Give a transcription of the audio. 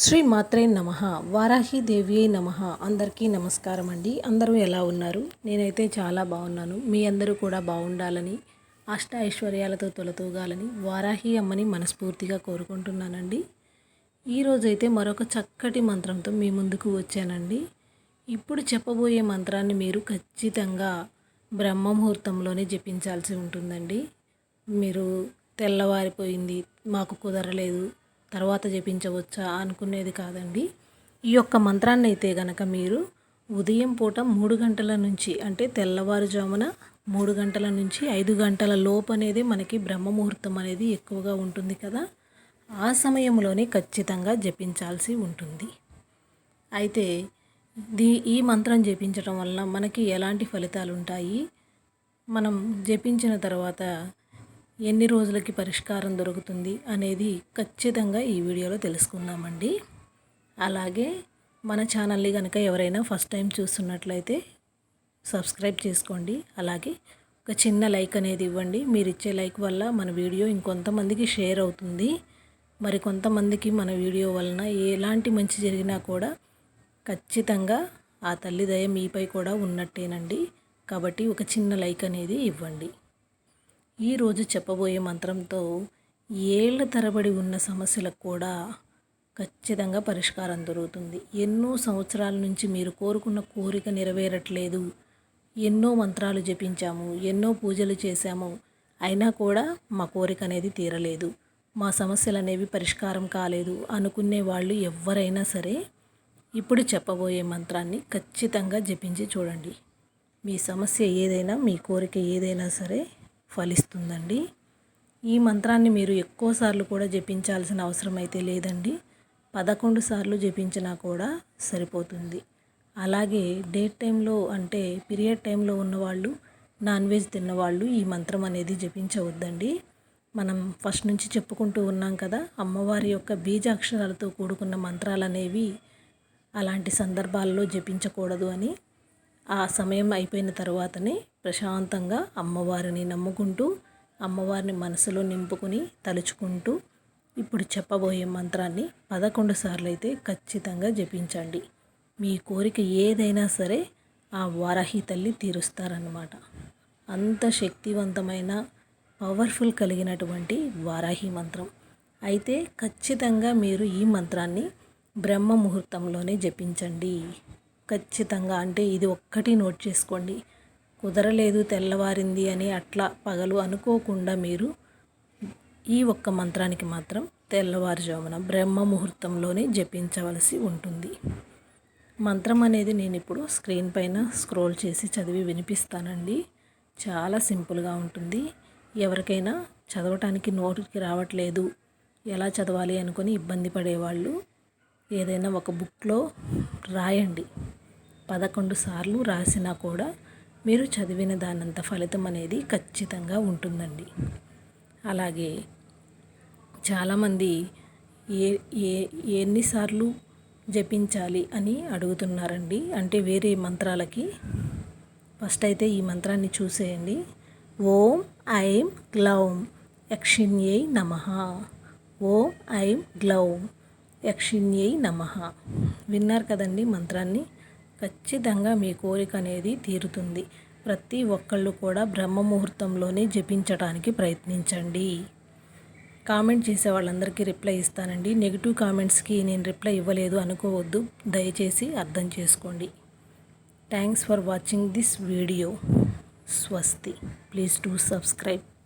శ్రీ మాత్రే నమ. వారాహి నమ. అందరికీ నమస్కారం అండి. అందరూ ఎలా ఉన్నారు? నేనైతే చాలా బాగున్నాను. మీ అందరూ కూడా బాగుండాలని అష్ట ఐశ్వర్యాలతో తొలతూగాలని వారాహి అమ్మని మనస్ఫూర్తిగా కోరుకుంటున్నానండి. ఈరోజైతే మరొక చక్కటి మంత్రంతో మీ ముందుకు వచ్చానండి. ఇప్పుడు చెప్పబోయే మంత్రాన్ని మీరు ఖచ్చితంగా బ్రహ్మ ముహూర్తంలోనే జపించాల్సి ఉంటుందండి. మీరు తెల్లవారిపోయింది మాకు కుదరలేదు తర్వాత జపించవచ్చా అనుకునేది కాదండి. ఈ యొక్క మంత్రాన్ని అయితే గనక మీరు ఉదయం పూట మూడు గంటల నుంచి అంటే తెల్లవారుజామున మూడు గంటల నుంచి ఐదు గంటల లోపు అనేది మనకి బ్రహ్మ ముహూర్తం అనేది ఎక్కువగా ఉంటుంది కదా. ఆ సమయంలోనే ఖచ్చితంగా జపించాల్సి ఉంటుంది. అయితే దీ ఈ మంత్రం జపించడం వలన మనకి ఎలాంటి ఫలితాలు ఉంటాయి మనం జపించిన తర్వాత ఎన్ని రోజులకి పరిష్కారం దొరుకుతుంది అనేది ఖచ్చితంగా ఈ వీడియోలో తెలుసుకుందామండి. అలాగే మన ఛానల్ని కనుక ఎవరైనా ఫస్ట్ టైం చూస్తున్నట్లయితే సబ్స్క్రైబ్ చేసుకోండి. అలాగే ఒక చిన్న లైక్ అనేది ఇవ్వండి. మీరు ఇచ్చే లైక్ వల్ల మన వీడియో ఇంకొంతమందికి షేర్ అవుతుంది. మరి కొంతమందికి మన వీడియో వలన ఎలాంటి మంచి జరిగినా కూడా ఖచ్చితంగా ఆ తల్లి దయ మీపై కూడా ఉన్నట్టేనండి. కాబట్టి ఒక చిన్న లైక్ అనేది ఇవ్వండి. ఈరోజు చెప్పబోయే మంత్రంతో ఏళ్ళ తరబడి ఉన్న సమస్యలకు కూడా ఖచ్చితంగా పరిష్కారం దొరుకుతుంది. ఎన్నో సంవత్సరాల నుంచి మీరు కోరుకున్న కోరిక నెరవేరట్లేదు. ఎన్నో మంత్రాలు జపించాము ఎన్నో పూజలు చేశాము. అయినా కూడా మా కోరిక అనేది తీరలేదు. మా సమస్యలు అనేవి పరిష్కారం కాలేదు అనుకునే వాళ్ళు ఎవరైనా సరే ఇప్పుడు చెప్పబోయే మంత్రాన్ని ఖచ్చితంగా జపించి చూడండి. మీ సమస్య ఏదైనా మీ కోరిక ఏదైనా సరే ఫలిస్తుందండి. ఈ మంత్రాన్ని మీరు ఎక్కువ సార్లు కూడా జపించాల్సిన అవసరం అయితే లేదండి. పదకొండు సార్లు జపించినా కూడా సరిపోతుంది. అలాగే డేట్ టైంలో అంటే పీరియడ్ టైంలో ఉన్నవాళ్ళు నాన్ వెజ్ తిన్నవాళ్ళు ఈ మంత్రం అనేది జపించవద్దండి. మనం ఫస్ట్ నుంచి చెప్పుకుంటూ ఉన్నాం కదా అమ్మవారి యొక్క బీజాక్షరాలతో కూడుకున్న మంత్రాలు అనేవి అలాంటి సందర్భాల్లో జపించకూడదు అని ఆ సమయం అయిపోయిన తర్వాతనే ప్రశాంతంగా అమ్మవారిని నమ్ముకుంటూ అమ్మవారిని మనసులో నింపుకుని తలుచుకుంటూ ఇప్పుడు చెప్పబోయే మంత్రాన్ని పదకొండు సార్లు అయితే ఖచ్చితంగా జపించండి. మీ కోరిక ఏదైనా సరే ఆ వారాహి తల్లి తీరుస్తారన్నమాట. అంత శక్తివంతమైన పవర్ఫుల్ కలిగినటువంటి వారాహి మంత్రం. అయితే ఖచ్చితంగా మీరు ఈ మంత్రాన్ని బ్రహ్మ ముహూర్తంలోనే జపించండి. ఖచ్చితంగా అంటే ఇది ఒక్కటి నోట్ చేసుకోండి. కుదరలేదు తెల్లవారింది అని అట్లా పగలు అనుకోకుండా మీరు ఈ ఒక్క మంత్రానికి మాత్రం తెల్లవారుజామున బ్రహ్మ ముహూర్తంలోనే జపించవలసి ఉంటుంది. మంత్రం అనేది నేను ఇప్పుడు స్క్రీన్ పైన స్క్రోల్ చేసి చదివి వినిపిస్తానండి. చాలా సింపుల్గా ఉంటుంది. ఎవరికైనా చదవటానికి నోటికి రావట్లేదు. ఎలా చదవాలి అనుకొని ఇబ్బంది పడేవాళ్ళు ఏదైనా ఒక బుక్లో రాయండి. పదకొండు సార్లు రాసినా కూడా మీరు చదివిన దానంత ఫలితం అనేది ఖచ్చితంగా ఉంటుందండి. అలాగే చాలామంది ఏ ఏ ఎన్నిసార్లు జపించాలి అని అడుగుతున్నారండి. అంటే వేరే మంత్రాలకి. ఫస్ట్ అయితే ఈ మంత్రాన్ని చూసేయండి. ఓం ఐం గ్లౌం యక్షిణ్యై నమ. ఓం ఐం గ్లౌం యక్షిణ్యై నమ. విన్నారు కదండి మంత్రాన్ని? ఖచ్చితంగా మీ కోరిక అనేది తీరుతుంది. ప్రతి ఒక్కళ్ళు కూడా బ్రహ్మ ముహూర్తంలోనే జపించడానికి ప్రయత్నించండి. కామెంట్ చేసే వాళ్ళందరికీ రిప్లై ఇస్తానండి. నెగిటివ్ కామెంట్స్కి నేను రిప్లై ఇవ్వలేదు అనుకోవద్దు. దయచేసి అర్థం చేసుకోండి. Thanks for watching this video. స్వస్తి. Please to subscribe.